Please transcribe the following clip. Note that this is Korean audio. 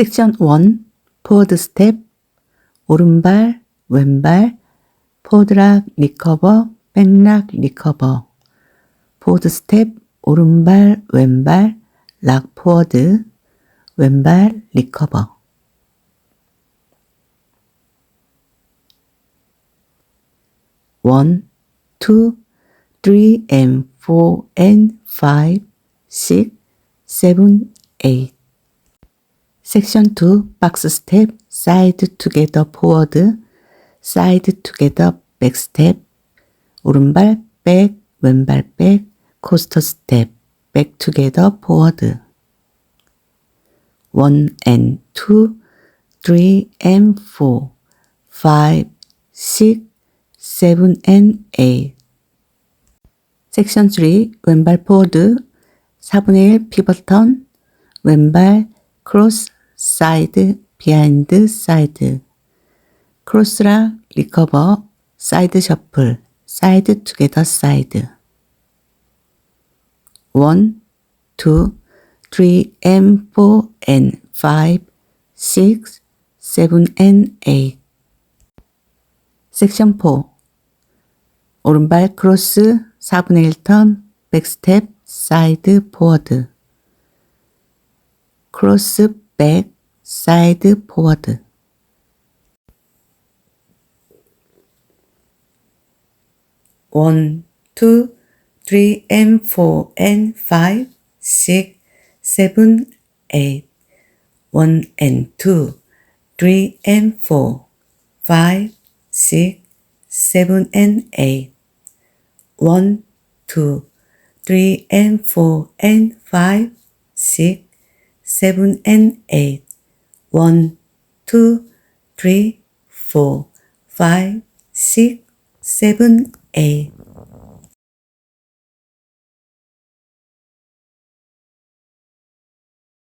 섹션 1 포워드 스텝 오른발 왼발 포드락 리커버 백락 리커버 포워드 스텝 오른발 왼발 락 포워드 왼발 리커버 원, 투, three and four and five. 섹션 2 박스 스텝 사이드 투게더 포워드 사이드 투게더 백 스텝 오른발 백 왼발 백 코스터 스텝 백 투게더 포워드. 1 and 2 3 and 4 5 6 7 and 8 섹션 3 왼발 포워드 4분의 1 피벗턴 왼발 크로스 사이드 비하인드 사이드. 크로스라 리커버 사이드 셔플 사이드 투게더 사이드. 1 2 3 and 4 and 5 6 7 and 8 섹션 4 오른발 크로스 4분의 1턴 백스텝 사이드 포워드. 크로스 back, side, forward. One, two, three, and four, and five, six, seven, eight. One and two, three and four, five, six, seven and eight. One, two, three and four and five, six, seven and eight. one, two, three, four, five, six, seven, eight.